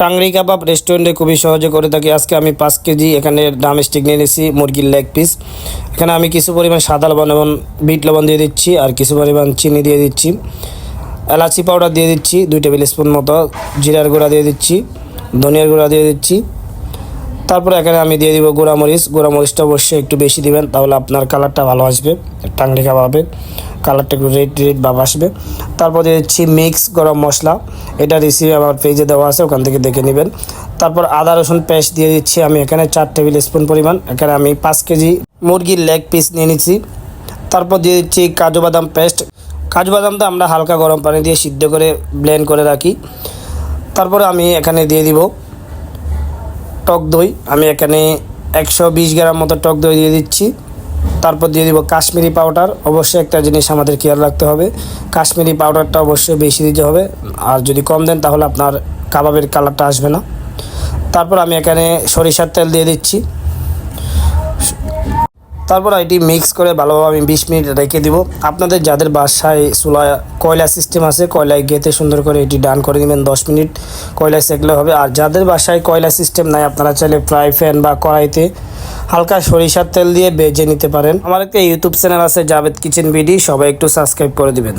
টাংরি কাবাব রেস্টুরেন্টে খুবই সহজে করে থাকি। আজকে আমি পাঁচ কেজি, এখানে ডাম স্টিক নিয়ে নিয়েছি মুরগির লেগ পিস এখানে আমি কিছু পরিমাণ সাদা লবণ এবং বিট লবণ দিয়ে দিচ্ছি আর কিছু পরিমাণ চিনি দিয়ে দিচ্ছি। এলাচি পাউডার দিয়ে দিচ্ছি, দুই টেবিল স্পুন মতো। জিরার গুঁড়া দিয়ে দিচ্ছি, ধনিয়ার গুঁড়া দিয়ে দিচ্ছি। তারপরে এখানে আমি দিয়ে দিব গুঁড়ামরিচ। গুঁড়ামরিচটা অবশ্যই একটু বেশি দিবেন, তাহলে আপনার কালারটা ভালো আসবে, টাংরি কাবাবের কালারটা একটু রেড রেড ভাব আসবে। তারপর দিয়ে দিচ্ছি মিক্স গরম মশলা। এটা রেসিপি আমার পেজে দেওয়া আছে, ওখান থেকে দেখে নেবেন। তারপর আদা, রসুন পেস্ট দিয়ে দিচ্ছি আমি এখানে চার টেবিল স্পুন পরিমাণ। এখানে আমি পাঁচ কেজি মুরগির লেগ পিস নিয়ে নিচ্ছি। তারপর দিয়ে দিচ্ছি কাজু বাদাম পেস্ট কাজু বাদামটা আমরা হালকা গরম পানি দিয়ে সিদ্ধ করে ব্লেন্ড করে রাখি। তারপরে আমি এখানে দিয়ে দিব টক দই। আমি এখানে একশো বিশ গ্রাম মতো টক দই দিয়ে দিচ্ছি। তারপর দিয়ে দিব কাশ্মীরি পাউডার। অবশ্যই একটা জিনিস আমাদের খেয়াল রাখতে হবে। কাশ্মীরি পাউডারটা অবশ্যই বেশি দিতে হবে। আর যদি কম দেন তাহলে আপনার কাবাবের কালারটা আসবে না। তারপর আমি এখানে সরিষার তেল দিয়ে দিচ্ছি। তারপর এটি মিক্স করে ভালোভাবে আমি বিশ মিনিট রেখে দিব। আপনাদের যাদের বাসায় চুলা, কয়লা সিস্টেম আছে, কয়লায় গেতে সুন্দর করে এটি ডান করে নেবেন দশ মিনিট। কয়লায় সেকলে হবে। আর যাদের বাসায় কয়লা সিস্টেম নাই, আপনারা চাইলে ফ্রাই প্যান বা কড়াইতে হালকা সরিষার তেল দিয়ে বেজে নিতে পারেন। আমার একটা ইউটিউব চ্যানেল আছে, জাভেদ কিচেন বিডি, সবাই একটু সাবস্ক্রাইব করে দিবেন।